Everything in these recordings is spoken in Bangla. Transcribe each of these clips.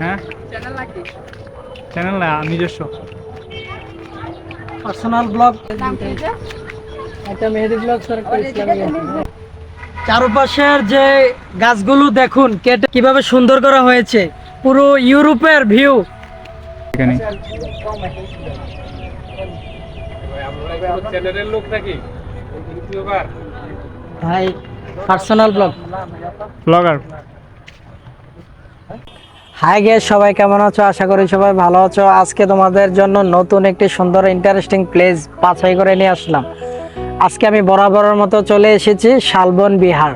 হ্যাঁ? চ্যানেল নাকি? চ্যানেল না নিজস্ব। পার্সোনাল ব্লগ একটা মেহেদি ব্লগ চারপাশের যে গাছগুলো দেখুন কেটে কীভাবে সুন্দর করা হয়েছে পুরো ইউরোপের ভিউ এখানে। চ্যানেলের লোক নাকি ইউটিউবার ভাই personal blog blogger hi guys সবাই কেমন আছো? আশা করি সবাই ভালো আছো। আজকে তোমাদের জন্য নতুন একটি সুন্দর ইন্টারেস্টিং প্লেস বাছাই করে নিয়ে আসলাম। আজকে আমি বরাবরের মতো চলে এসেছি শালবন বিহার।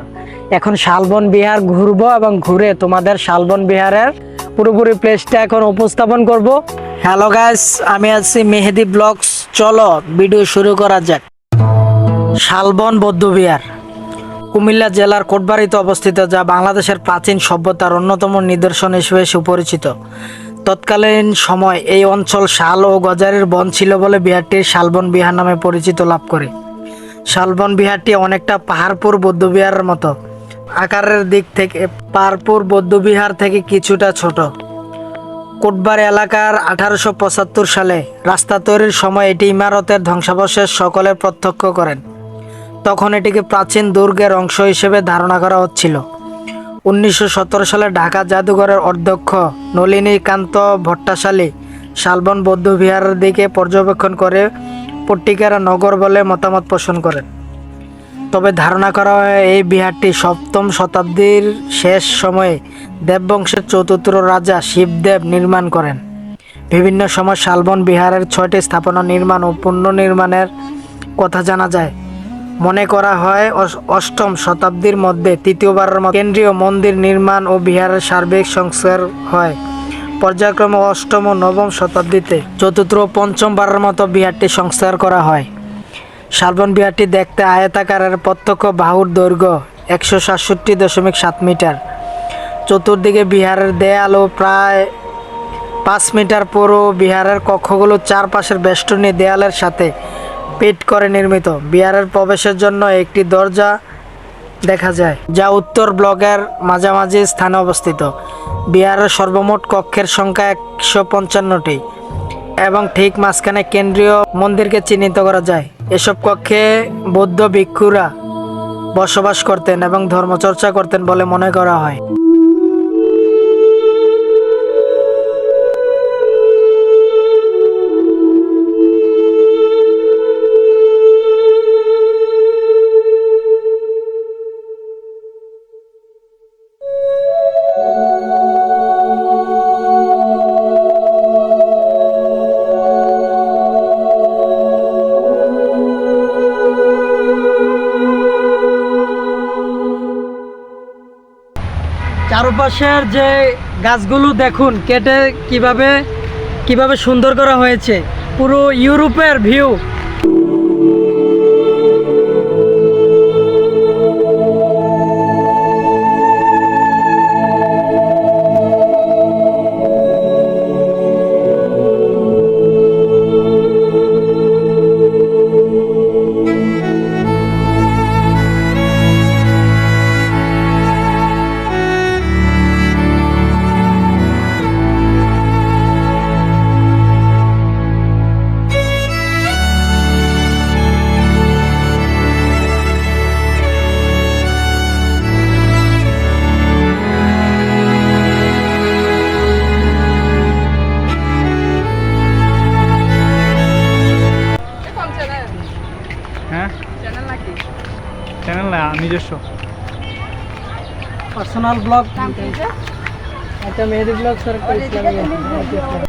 এখন শালবন বিহার ঘুরবো এবং ঘুরে তোমাদের শালবন বিহারের পুরোপুরি প্লেসটা এখন উপস্থাপন করব। হ্যালো গাইস আমি আছি মেহেদি ব্লগস। চলো ভিডিও শুরু করা যাক। শালবন বৌদ্ধবিহার। কুমিল্লা জেলার কোটবাড়িতে অবস্থিত, যা বাংলাদেশের প্রাচীন সভ্যতার অন্যতম নিদর্শন হিসেবে সুপরিচিত। তৎকালীন সময় এই অঞ্চল শাল ও গজারির বন ছিল বলে বিহারটি শালবন বিহার নামে পরিচিত লাভ করে। শালবন বিহারটি অনেকটা পাহাড়পুর বৌদ্ধবিহারের মতো। আকারের দিক থেকে পাহাড়পুর বৌদ্ধবিহার থেকে কিছুটা ছোট। কোটবার এলাকার আঠারোশো পঁচাত্তর সালে রাস্তা তৈরির সময় এটি ইমারতের ধ্বংসাবশেষ সকলে প্রত্যক্ষ করেন। তখন এটিকে প্রাচীন দুর্গের অংশ হিসেবে ধারণা করা হচ্ছিল। উনিশশো সতেরো সালে ঢাকা জাদুঘরের অধ্যক্ষ নলিনীকান্ত ভট্টাশালী শালবন বৌদ্ধবিহারের দিকে পর্যবেক্ষণ করে পট্টিকারা নগর বলে মতামত পোষণ করেন। তবে ধারণা করা হয় এই বিহারটি সপ্তম শতাব্দীর শেষ সময়ে দেববংশের চতুর্থ রাজা শিবদেব নির্মাণ করেন। বিভিন্ন সময় শালবন বিহারের ছয়টি স্থাপনা নির্মাণ ও পুনর্নির্মাণের কথা জানা যায়। মনে করা হয় অষ্টম শতাব্দীর মধ্যে তৃতীয়বারের মতো কেন্দ্রীয় মন্দির নির্মাণ ও বিহারের সার্বিক সংস্কার হয়। পর্যায়ক্রমে অষ্টম ও নবম শতাব্দীতে চতুর্থ ও পঞ্চমবারের মতো বিহারটি সংস্কার করা হয়। শালবন বিহারটি দেখতে আয়তাকারের প্রত্যক্ষ বাহুর দৈর্ঘ্য একশো সাতষট্টি দশমিক সাত মিটার। চতুর্দিকে বিহারের দেয়াল ও প্রায় পাঁচ মিটার পুরো বিহারের কক্ষগুলো চারপাশের বেষ্টনী দেয়ালের সাথে পিট করে নির্মিত। বিহারের প্রবেশের জন্য একটি দরজা দেখা যায়, যা উত্তর ব্লকের মাঝামাঝি স্থানে অবস্থিত। বিহারের সর্বমোট কক্ষের সংখ্যা একশো পঞ্চান্নটি এবং ঠিক মাঝখানে কেন্দ্রীয় মন্দিরকে চিহ্নিত করা যায়। এসব কক্ষে বৌদ্ধ ভিক্ষুরা বসবাস করতেন এবং ধর্মচর্চা করতেন বলে মনে করা হয়। চারপাশের যে গাছগুলো দেখুন কেটে কীভাবে কীভাবে সুন্দর করা হয়েছে। পুরো ইউরোপের ভিউ নিজস্ব। পার্সোনাল ব্লগ একটা মেহেদি ব্লগ আর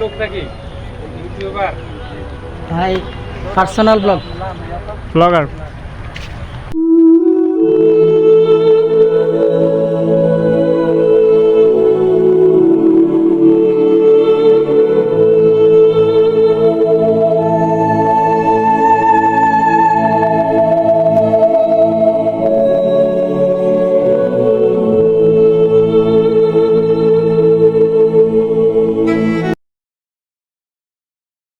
লোক ভাই পার্সোনাল ব্লগ ব্লগার